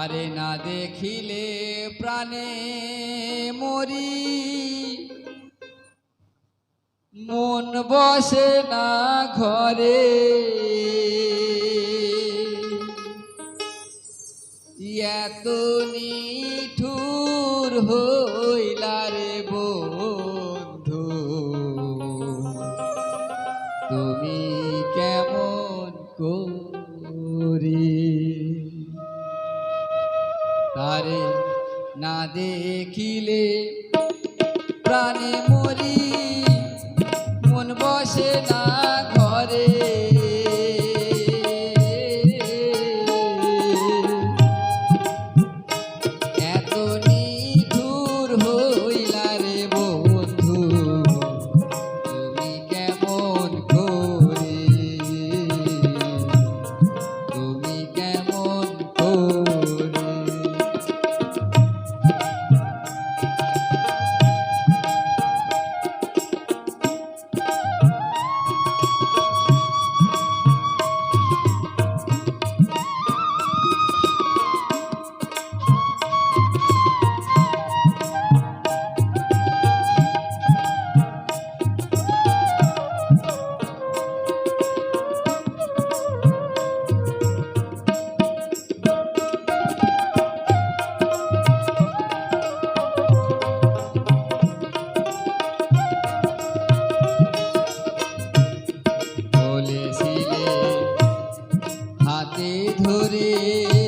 তারে না দেখিলে প্রাণে মরি। মন বসে না ঘরে। এত নিঠুর হইলা তারে না দেখিলে প্রাণী মরি মন বসে না ধরে